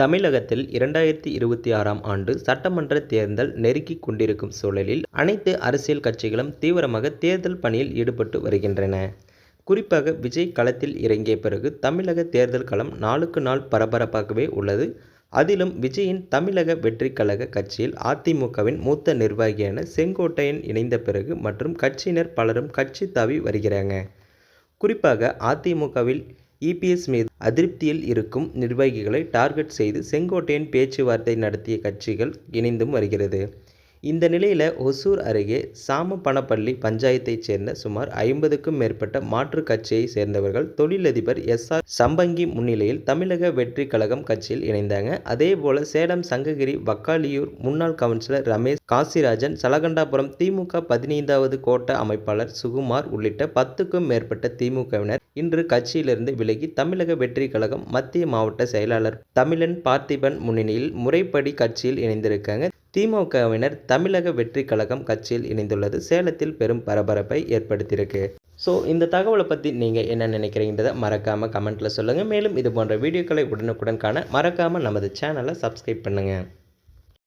தமிழகத்தில் இரண்டாயிரத்தி இருபத்தி ஆறாம் ஆண்டு சட்டமன்ற தேர்தல் நெருக்கிக் கொண்டிருக்கும் சூழலில் அனைத்து அரசியல் கட்சிகளும் தீவிரமாக தேர்தல் பணியில் ஈடுபட்டு வருகின்றன. குறிப்பாக விஜய் களத்தில் இறங்கிய பிறகு தமிழக தேர்தல் களம் நாளுக்கு நாள் பரபரப்பாகவே உள்ளது. அதிலும் விஜயின் தமிழக வெற்றி கழக கட்சியில் அதிமுகவின் மூத்த நிர்வாகியான செங்கோட்டையன் இணைந்த பிறகு மற்றும் கட்சியினர் பலரும் கட்சி தாவி வருகிறாங்க. குறிப்பாக அதிமுகவில் இபிஎஸ் மீது அதிருப்தியில் இருக்கும் நிர்வாகிகளை டார்கெட் செய்து செங்கோட்டையன் பேச்சுவார்த்தை நடத்திய கட்சிகள் இணைந்தும் வருகிறது. இந்த நிலையில் ஒசூர் அருகே சாமப்பணப்பள்ளி பஞ்சாயத்தைச் சேர்ந்த சுமார் ஐம்பதுக்கும் மேற்பட்ட மாற்றுக் கட்சியைச் சேர்ந்தவர்கள் தொழிலதிபர் எஸ். ஆர். சம்பங்கி முன்னிலையில் தமிழக வெற்றி கழகம் கட்சியில் இணைந்தாங்க. அதேபோல சேலம் சங்ககிரி வக்காலியூர் முன்னாள் கவுன்சிலர் ரமேஷ் காசிராஜன் சலகண்டாபுரம் திமுக பதினைந்தாவது கோட்ட அமைப்பாளர் சுகுமார் உள்ளிட்ட பத்துக்கும் மேற்பட்ட திமுகவினர் இன்று கட்சியிலிருந்து விலகி தமிழக வெற்றி கழகம் மத்திய மாவட்ட செயலாளர் தமிழன் பார்த்திபன் முன்னணியில் முறைப்படி கட்சியில் இணைந்திருக்காங்க. திமுகவினர் தமிழக வெற்றி கழகம் கட்சியில் இணைந்துள்ளது சேலத்தில் பெரும் பரபரப்பை ஏற்படுத்தியிருக்கு. ஸோ இந்த தகவலை பற்றி நீங்கள் என்ன நினைக்கிறீங்கன்றத மறக்காமல் கமெண்ட்டில் சொல்லுங்கள் மேலும் இது போன்ற வீடியோக்களை உடனுக்குடன் காண மறக்காமல் நமது சேனலை சப்ஸ்கிரைப் பண்ணுங்கள்